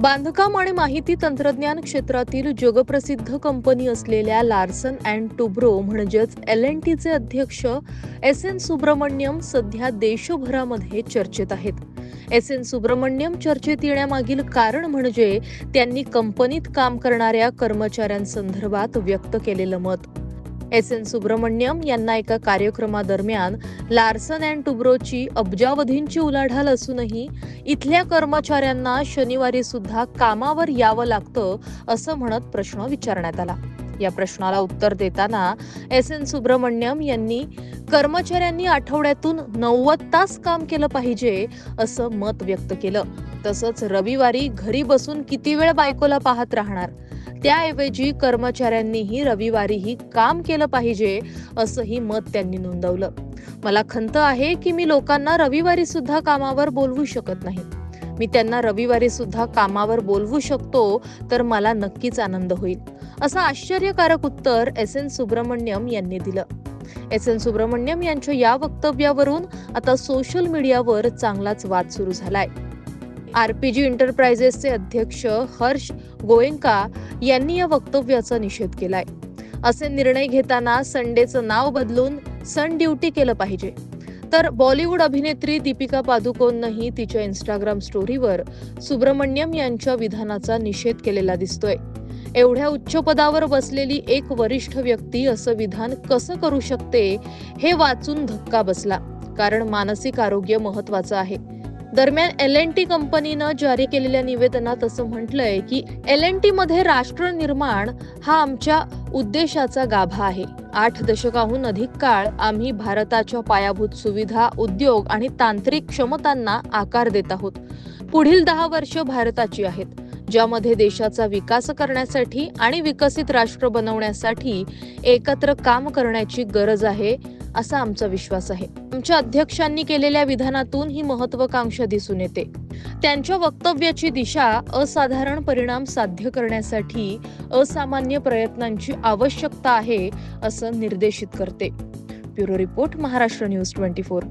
बांधकाम आणि माहिती तंत्रज्ञान क्षेत्रातील जगप्रसिद्ध कंपनी असलेल्या लार्सन अँड टुब्रो म्हणजेच एल एन टीचे अध्यक्ष एस एन सुब्रमण्यम सध्या देशभरामध्ये चर्चेत आहेत. एस एन सुब्रमण्यम चर्चेत येण्यामागील कारण म्हणजे त्यांनी कंपनीत काम करणाऱ्या कर्मचाऱ्यांसंदर्भात व्यक्त केलेलं मत. एस एन सुब्रमण्यम यांना एका कार्यक्रमादरम्यान लार्सन अँड टुब्रोची अब्जावधींची उलाढाल असूनही इथल्या कर्मचाऱ्यांना शनिवारी सुद्धा कामावर यावं लागतं असं म्हणत प्रश्न विचारण्यात आला. या प्रश्नाला उत्तर देताना एस एन सुब्रमण्यम यांनी कर्मचाऱ्यांनी आठवड्यातून नव्वद तास काम केलं पाहिजे असं मत व्यक्त केलं. तसंच रविवारी घरी बसून किती वेळ बायकोला पाहत राहणार? त्याऐवजी कर्मचाऱ्यांनीही रविवारीही काम केलं पाहिजे असंही मत त्यांनी नोंदवलं. मला खंत आहे की मी लोकांना रविवारी सुद्धा कामावर बोलवू शकत नाही. मी त्यांना रविवारी सुद्धा कामावर बोलवू शकतो तर मला नक्कीच आनंद होईल असं आश्चर्यकारक उत्तर एस एन सुब्रमण्यम यांनी दिलं. एस एन सुब्रमण्यम यांच्या या वक्तव्यावरून आता सोशल मीडियावर चांगलाच वाद सुरू झालाय. आरपीजी इंटरप्राइजेसचे अध्यक्ष हर्ष गोयंका यांनी या वक्तव्याचा निषेध केलाय. असे निर्णय घेताना संडेचं नाव बदलून सन ड्युटी केलं पाहिजे. तर बॉलिवूड अभिनेत्री दीपिका पादुकोननंही तिच्या इंस्टाग्राम स्टोरीवर सुब्रमण्यम यांच्या विधानाचा निषेध केलेला दिसतोय. एवढ्या उच्च पदावर बसलेली एक वरिष्ठ व्यक्ती असं विधान कसं करू शकते हे वाचून धक्का बसला. कारण मानसिक आरोग्य महत्वाचं आहे. दरम्यान एल एन टी कंपनीनं जारी केलेल्या निवेदनात असं म्हटलंय की एल एन टी मध्ये राष्ट्र निर्माण हा आमच्या उद्देशाचा गाभा आहे. आठ दशकाहून अधिक काळ आम्ही भारताच्या पायाभूत सुविधा उद्योग आणि तांत्रिक क्षमतांना आकार देत आहोत. पुढील दहा वर्ष भारताची आहेत. ज्यामध्ये देशाचा विकास करण्यासाठी आणि विकसित राष्ट्र बनवण्यासाठी एकत्र काम करण्याची गरज आहे असा आमचा विश्वास आहे. आमच्या अध्यक्षांनी केलेल्या विधानातून ही महत्वाकांक्षा दिसून येते. त्यांच्या वक्तव्याची दिशा असाधारण परिणाम साध्य करण्यासाठी असामान्य प्रयत्नांची आवश्यकता आहे असं निर्देशित करते. Bureau report Maharashtra news twenty four.